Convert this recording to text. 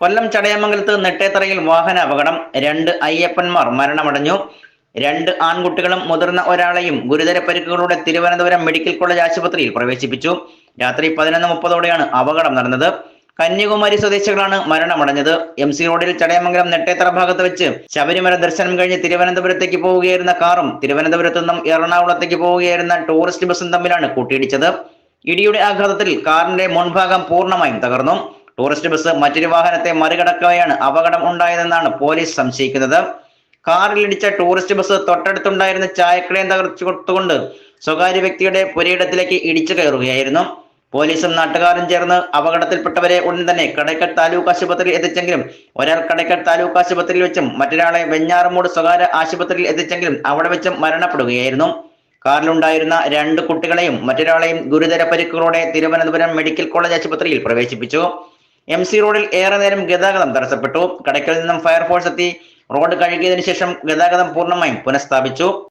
കൊല്ലം ചടയമംഗലത്ത് നെട്ടേത്തറയിൽ വാഹന അപകടം. രണ്ട് അയ്യപ്പന്മാർ മരണമടഞ്ഞു. രണ്ട് ആൺകുട്ടികളും മുതിർന്ന ഒരാളെയും ഗുരുതര പരിക്കുകളോടെ തിരുവനന്തപുരം മെഡിക്കൽ കോളേജ് ആശുപത്രിയിൽ പ്രവേശിപ്പിച്ചു. രാത്രി പതിനൊന്ന് മുപ്പതോടെയാണ് അപകടം നടന്നത്. കന്യാകുമാരി സ്വദേശികളാണ് മരണമടഞ്ഞത്. എം സി റോഡിൽ ചടയമംഗലം നെട്ടേത്തറ ഭാഗത്ത് വെച്ച് ശബരിമല ദർശനം കഴിഞ്ഞ് തിരുവനന്തപുരത്തേക്ക് പോവുകയായിരുന്ന കാറും തിരുവനന്തപുരത്തു നിന്നും എറണാകുളത്തേക്ക് പോവുകയായിരുന്ന ടൂറിസ്റ്റ് ബസ്സും തമ്മിലാണ് കൂട്ടിയിടിച്ചത്. ഇടിയുടെ ആഘാതത്തിൽ കാറിന്റെ മുൻഭാഗം പൂർണമായും തകർന്നു. ടൂറിസ്റ്റ് ബസ് മറ്റൊരു വാഹനത്തെ മറികടക്കവെയാണ് അപകടം ഉണ്ടായതെന്നാണ് പോലീസ് സംശയിക്കുന്നത്. കാറിലിടിച്ച ടൂറിസ്റ്റ് ബസ് തൊട്ടടുത്തുണ്ടായിരുന്ന ചായക്കടയും തകർച്ചു കൊടുത്തുകൊണ്ട് സ്വകാര്യ വ്യക്തിയുടെ പുരയിടത്തിലേക്ക് ഇടിച്ചു കയറുകയായിരുന്നു. പോലീസും നാട്ടുകാരും ചേർന്ന് അപകടത്തിൽപ്പെട്ടവരെ ഉടൻ തന്നെ കടയ്ക്കൽ താലൂക്ക് ആശുപത്രിയിൽ എത്തിച്ചെങ്കിലും ഒരാൾ കടയ്ക്കൽ താലൂക്ക് ആശുപത്രിയിൽ വെച്ചും മറ്റൊരാളെ വെഞ്ഞാറമൂട് സ്വകാര്യ ആശുപത്രിയിൽ എത്തിച്ചെങ്കിലും അവിടെ വെച്ചും മരണപ്പെടുകയായിരുന്നു. കാറിലുണ്ടായിരുന്ന രണ്ട് കുട്ടികളെയും മറ്റൊരാളെയും ഗുരുതര പരിക്കുകളോടെ തിരുവനന്തപുരം മെഡിക്കൽ കോളേജ് ആശുപത്രിയിൽ പ്രവേശിപ്പിച്ചു. എം സി റോഡിൽ ഏറെ നേരം ഗതാഗതം തടസ്സപ്പെട്ടു. കടയ്ക്കൽ നിന്നും ഫയർഫോഴ്സ് എത്തി. റോഡ് കഴുകിയതിനു ശേഷം ഗതാഗതം പൂർണമായും പുനഃസ്ഥാപിച്ചു.